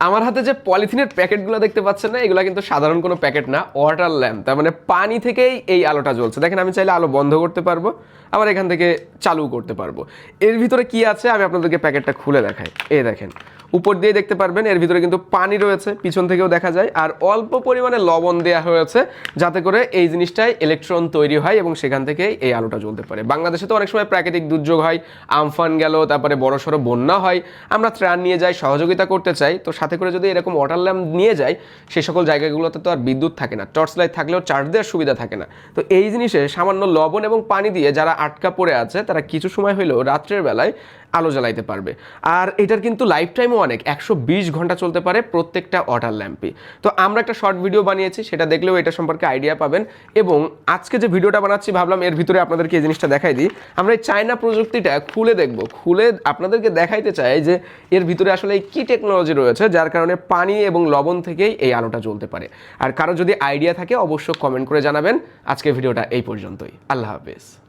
আমার হাতে যে পলিথিনের প্যাকেটগুলো দেখতে পাচ্ছেন না, এগুলো কিন্তু সাধারণ কোনো প্যাকেট না ওয়াটার ল্যাম্প তার মানে পানি থেকেই এই আলোটা জ্বলছে। দেখেন, আমি চাইলে আলো বন্ধ করতে পারব, আবার এখান থেকে চালু করতে পারব। এর ভিতরে কি আছে? আমি আপনাদেরকে প্যাকেটটা খুলে দেখাই। এই দেখেন, উপর দিয়ে দেখতে পারবেন, এর ভিতরে কিন্তু পানি রয়েছে, পিছন থেকেও দেখা যায়, আর অল্প পরিমাণে লবণ দেওয়া হয়েছে, যাতে করে এই জিনিসটায় ইলেকট্রন তৈরি হয় এবং সেখান থেকেই এই আলোটা জ্বলতে পারে। বাংলাদেশে তো অনেক সময় প্রাকৃতিক দুর্যোগ হয়, আমফান গেল, তারপরে বড় সড়ো বন্যা হয়। আমরা ত্রাণ নিয়ে যাই, সহযোগিতা করতে চাই, তো সাথে করে যদি এরকম ওয়াটার ল্যাম্প নিয়ে যায় সেই সকল জায়গাগুলোতে তো আর বিদ্যুৎ থাকে না। টর্চ লাইট থাকলেও চার্জ দেওয়ার সুবিধা থাকে না। তো এই জিনিসে সামান্য লবণ এবং পানি দিয়ে যারা আটকা পড়ে আছে, তারা কিছু সময় হলেও রাত্রের বেলায় আলো জ্বালাইতে পারবে। আর এটার কিন্তু লাইফ টাইমও অনেক, একশো বিশ ঘণ্টা চলতে পারে প্রত্যেকটা ওয়াটার ল্যাম্পই তো আমরা একটা শর্ট ভিডিও বানিয়েছি, সেটা দেখলেও এটা সম্পর্কে আইডিয়া পাবেন এবং আজকে যে ভিডিওটা বানাচ্ছি, ভাবলাম এর ভিতরে আপনাদেরকে এই জিনিসটা দেখাই দিই। আমরা এই চায়না প্রযুক্তিটা খুলে দেখব। খুলে আপনাদেরকে দেখাইতে চাই যে এর ভিতরে আসলে কি টেকনোলজি রয়েছে, যার কারণে পানি এবং লবণ থেকেই এই আলোটা জ্বলতে পারে। আর কারও যদি আইডিয়া থাকে অবশ্য কমেন্ট করে জানাবেন। আজকে ভিডিওটা এই পর্যন্তই। আল্লাহ হাফেজ।